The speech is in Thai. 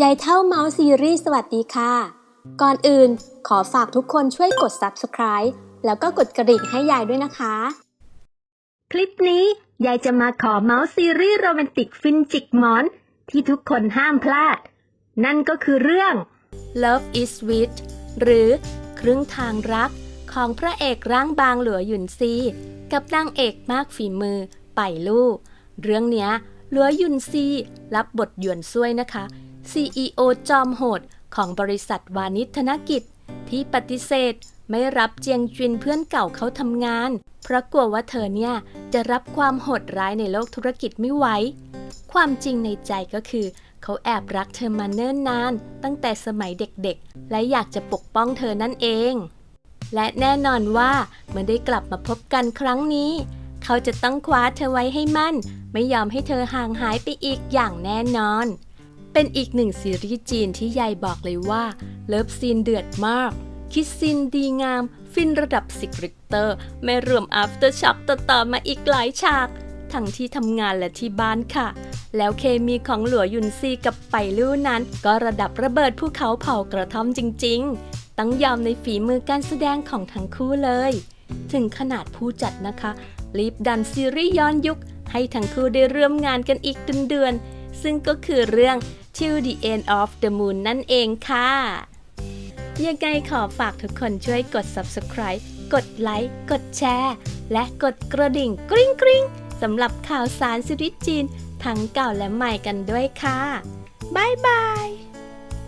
ยายเท่าเมาส์ซีรีส์สวัสดีค่ะ ก่อนอื่นขอฝากทุกคนช่วยกด subscribe แล้วก็กดกระดิ่งให้ยายด้วยนะคะ คลิปนี้ยายจะมาขอเมาส์ซีรีส์โรแมนติกฟินจิกหมอน ที่ทุกคนห้ามพลาด นั่นก็คือเรื่อง Love is Sweet หรือครึ่งทางรักของพระเอกร่างบางหลัวหยุนซี กับนางเอกมากฝีมือไปลู่เรื่องเนี้ยหลัวหยุนซี รับบทหยวนซุยนะคะ CEO จอมโหดของบริษัทวานิธนกิจ ที่ปฏิเสธไม่รับเจียงจินเพื่อนเก่าเขาทำงาน เพราะกลัวว่าเธอเนี่ยจะรับความโหดร้ายในโลกธุรกิจไม่ไหว ความจริงในใจก็คือ เขาแอบรักเธอมาเนิ่นนาน ตั้งแต่สมัยเด็กๆ และอยากจะปกป้องเธอนั่นเอง และแน่นอนว่าเมื่อได้กลับมาพบกันครั้งนี้ เขาจะต้องคว้าเธอไว้ให้มั่น ไม่ยอมให้เธอห่างหายไปอีกอย่างแน่นอน เป็นอีกหนึ่งซีรีส์จีนที่ยายบอกเลยว่า เลิฟซีนเดือดมาก คิดซีนดีงาม ฟินระดับสิกริกเตอร์ ไม่รวม after shock ต่อๆมาอีกหลายฉาก ทั้งที่ทำงานและที่บ้านค่ะ แล้วเคมีของหลัวยุนซีกับไปลู่นั้น ก็ระดับระเบิดภูเขาเผากระท่อมจริง ๆ ต้องยอมในฝีมือการแสดงของทั้งคู่เลย ถึงขนาดผู้จัดนะคะรีบดันซีรีส์ย้อนยุคให้ทั้งคู่ได้ร่วมงานกันอีกเดือนๆซึ่งก็คือเรื่อง Till the End of the Moon นั่นเองค่ะ ยังไงขอฝากทุกคนช่วยกด subscribe กดไลค์ กดแชร์ และกดกระดิ่งกริ๊งกริ๊งสำหรับข่าวสารซีรีส์จีน ทั้งเก่าและใหม่กันด้วยค่ะ บ๊ายบาย